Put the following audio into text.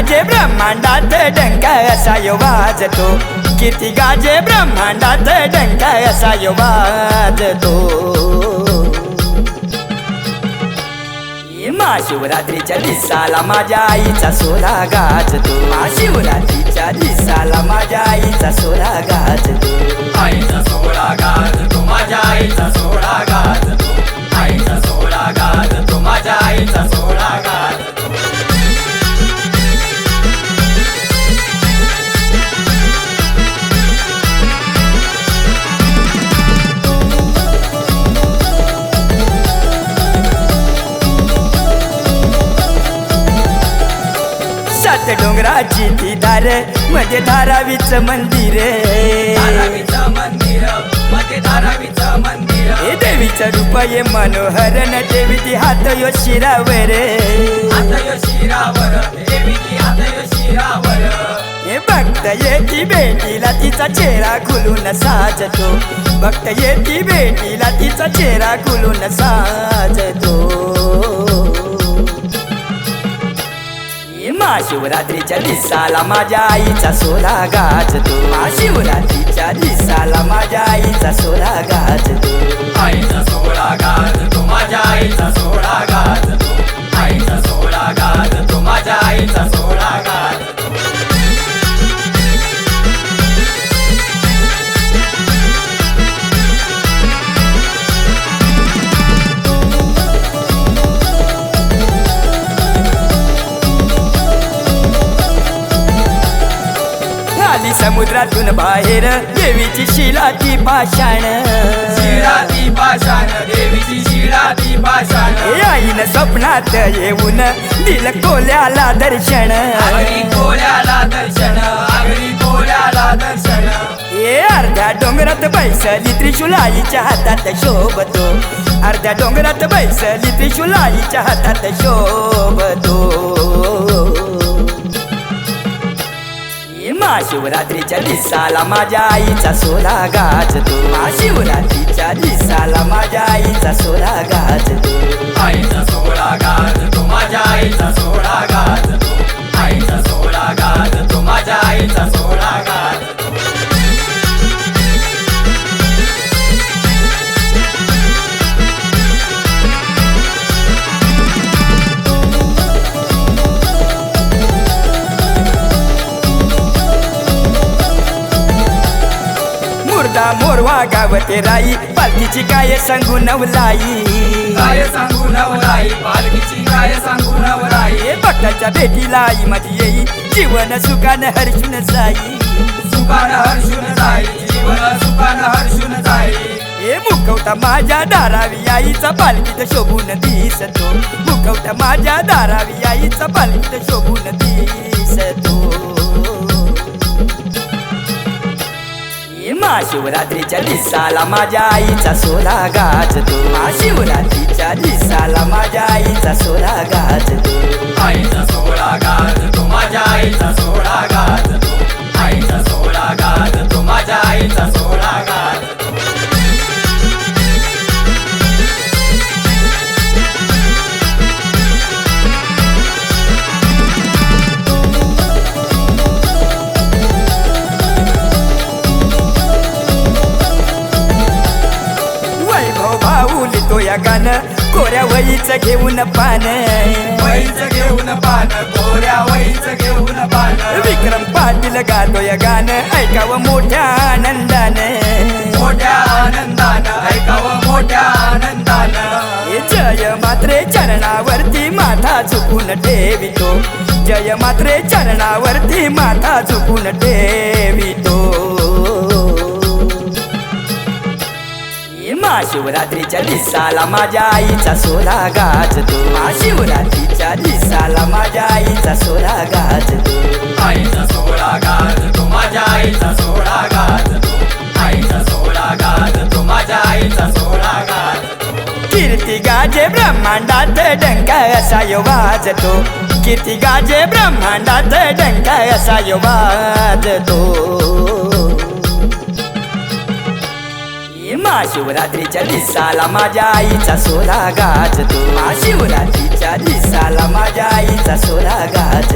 गाजे ब्रह्मांडात डंक असा यो वाजतो. किती गाजे ब्रह्मांडात डंक असा यो वाजतो. मा शिवरात्रीच्या दिसाला माझ्या आईचा सोला गाजतो. मा शिवरात्रीच्या दिसाला माझ्या आईचा सोला गाजतो. आईचा सोळा गाजतो माझ्या आईचा सोळा डोंगराची दारमध्ये धारावीचं मंदिर हे देवीचं रूप ये मनोहर न देवी ती हात यो शिरावर हे भक्त येती भेटीला तिचा चेहरा खुलून साजतो. भक्त येती भेटीला तिचा चेहरा खुलून साजतो. शिवरात्रीच्या दिसाला माझ्या आईचा सोला गाजतो. शिवरात्रीच्या दिसाला माझ्या आईचा सोला गाजतो. आईचा सोळा गाजतो माझ्या आईचा सोळा समुद्रातून बाहेर देवीची शिलाची पाषाण. शिराती पाषाण देवीची शिराती पाषाण. हे आईनं स्वप्नात येऊन दिल कोल्याला दर्शन. कोल्याला दर्शन आगरी कोल्याला दर्शन. हे अर्ध्या डोंगरात बैसली त्रिशूल आईच्या हातात शोभतो. अर्ध्या डोंगरात बैसली त्रिशूल आईच्या हातात शोभतो. शिवरात्रीच्या दिसाला माझ्या आईचा सोला गाजतो शिवरात्रीच्या दिसाला माझ्या आईचा सोला गाजतो आईचा मुर्दा मोरवा गावते राई. पालखीची काय सांगू नवलाई काय सांगू नवराई पालखीची काय सांगू नवराई हे भक्ताच्या भेटीला आई माझी येई. जीवन सुखानं हर्षून जाई. सुखान हर्षून जाई. जीवन सुखान हर्षून जाई. हे मुखवटा माझ्या दारावी आईचा पालखीत शोभून दिसतो. मुखवटा माझ्या दारावी आईचा पालखीत शोभून दिसतो. हे महाशिवरात्रीच्या दिसाला माझ्या आईचा सोला गाजतो. महाशिवरात्रीच्या दिसाला माझ्या आईचा सोला गाजतो. आईचा सोळा गाजतो माझ्या आईचा सोळा गाज लिहितो या गाणं कोऱ्या वहीचं घेऊन पान. वहीच घेऊन पान वहीच घेऊन पान. विक्रम पाटील गातो या गाणं ऐकावं मोठ्या आनंदानं. मोठ्या आनंदानं ऐकावं मोठ्या आनंदानं. जय मात्रे चरणावरती माथा झुकून ठेवितो. जय मात्रे चरणावरती माथा झुकून ठेवितो. महाशिवरात्रीच्या दिसाला माझ्या आईचा सोला गाजतो. महाशिवरात्रीच्या दिसाला माझ्या आईचा सोला गाजतो. आईचा सोळा गाजतो माझ्या आईचा सोळा गाजतो. आईचा सोळा गाजतो माझ्या आईचा सोळा गाजतो. कीर्ती गाजे ब्रह्मांडात डंका असा यो वाजतो. कीर्ती गाजे ब्रह्मांडात डंका असा यो वाजतो. शिवरात्रीच्या दिसाला माझ्या आईचा सोला गाजतो. शिवरात्रीच्या दिसाला माझ्या आईचा सोला गाज